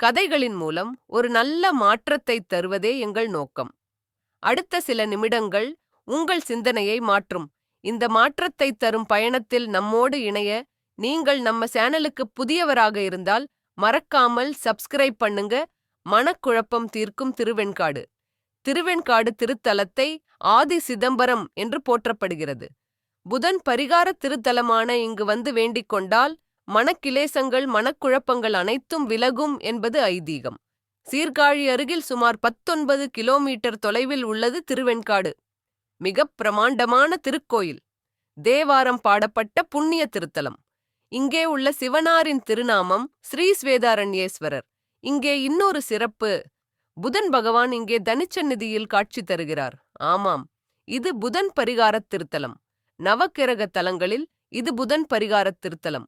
கதைகளின் மூலம் ஒரு நல்ல மாற்றத்தை தருவதே எங்கள் நோக்கம். அடுத்த சில நிமிடங்கள் உங்கள் சிந்தனையை மாற்றும். இந்த மாற்றத்தை தரும் பயணத்தில் நம்மோடு இணைய நீங்கள் நம்ம சேனலுக்கு புதியவராக இருந்தால் மறக்காமல் சப்ஸ்கிரைப் பண்ணுங்க. மனக்குழப்பம் தீர்க்கும் திருவெண்காடு. திருவெண்காடு திருத்தலத்தை ஆதி சிதம்பரம் என்று போற்றப்படுகிறது. புதன் பரிகார திருத்தலமான இங்கு வந்து வேண்டிக் கொண்டால் மனக்கிலேசங்கள் மனக்குழப்பங்கள் அனைத்தும் விலகும் என்பது ஐதீகம். சீர்காழி அருகில் சுமார் பத்தொன்பது கிலோமீட்டர் தொலைவில் உள்ளது திருவெண்காடு. மிகப் பிரமாண்டமான திருக்கோயில். தேவாரம் பாடப்பட்ட புண்ணிய திருத்தலம். இங்கே உள்ள சிவனாரின் திருநாமம் ஸ்ரீ ஸ்வேதாரண்யேஸ்வரர். இங்கே இன்னொரு சிறப்பு புதன் பகவான் இங்கே தனிச்சந்நிதியில் காட்சி தருகிறார். ஆமாம் இது புதன் பரிகாரத் திருத்தலம். நவக்கிரக தலங்களில் இது புதன் பரிகாரத் திருத்தலம்.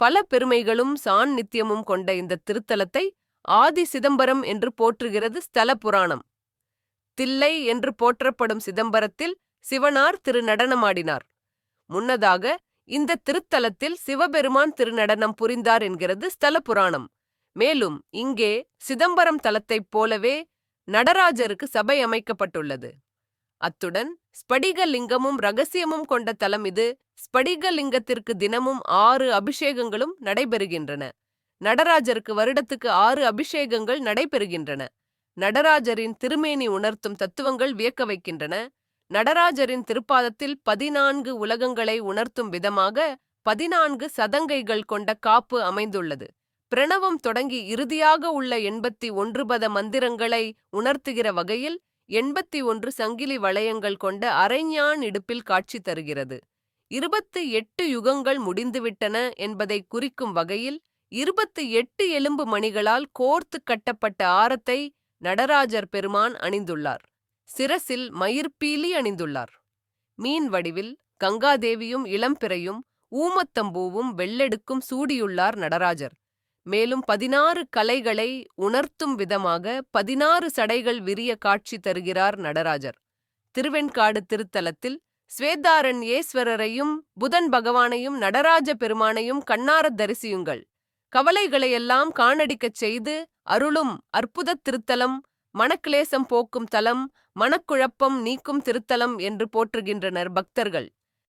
பல பெருமைகளும் சாநித்தியமும் கொண்ட இந்த திருத்தலத்தை ஆதி சிதம்பரம் என்று போற்றுகிறது ஸ்தல புராணம். தில்லை என்று போற்றப்படும் சிதம்பரத்தில் சிவனார் திருநடனமாடினார். முன்னதாக இந்த திருத்தலத்தில் சிவபெருமான் திருநடனம் புரிந்தார் என்கிறது ஸ்தல புராணம். மேலும் இங்கே சிதம்பரம் தலத்தைப் போலவே நடராஜருக்கு சபை அமைக்கப்பட்டுள்ளது. அத்துடன் ஸ்படிக லிங்கமும் ரகசியமும் கொண்ட தலம் இது. ஸ்படிக லிங்கத்திற்கு தினமும் ஆறு அபிஷேகங்களும் நடைபெறுகின்றன. நடராஜருக்கு வருடத்துக்கு ஆறு அபிஷேகங்கள் நடைபெறுகின்றன. நடராஜரின் திருமேனி உணர்த்தும் தத்துவங்கள் வியக்க வைக்கின்றன. நடராஜரின் திருப்பாதத்தில் பதினான்கு உலகங்களை உணர்த்தும் விதமாக பதினான்கு சதங்கைகள் கொண்ட காப்பு அமைந்துள்ளது. பிரணவம் தொடங்கி இறுதியாக உள்ள எண்பத்தி ஒன்று பத மந்திரங்களை உணர்த்துகிற வகையில் எண்பத்தி ஒன்று சங்கிலி வளையங்கள் கொண்ட அரைஞான் இடுப்பில் காட்சி தருகிறது. இருபத்து எட்டு யுகங்கள் முடிந்துவிட்டன என்பதை குறிக்கும் வகையில் இருபத்து எட்டு எலும்பு மணிகளால் கோர்த்து கட்டப்பட்ட ஆரத்தை நடராஜர் பெருமான் அணிந்துள்ளார். சிரசில் மயிர்பீலி அணிந்துள்ளார். மீன் வடிவில் கங்காதேவியும் இளம்பிறையும் ஊமத்தம்பூவும் வெள்ளெடுக்கும் சூடியுள்ளார் நடராஜர். மேலும் பதினாறு கலைகளை உணர்த்தும் விதமாக பதினாறு சடைகள் விரிய காட்சி தருகிறார் நடராஜர். திருவெண்காடு திருத்தலத்தில் ஸ்வேதாரண்யேஸ்வரரையும் புதன் பகவானையும் நடராஜ பெருமானையும் கண்ணார தரிசியுங்கள். கவலைகளையெல்லாம் காணடிக்கச் செய்து அருளும் அற்புத திருத்தலம் மனக்லேசம் போக்கும் தலம் மனக்குழப்பம் நீக்கும் திருத்தலம் என்று போற்றுகின்றனர் பக்தர்கள்.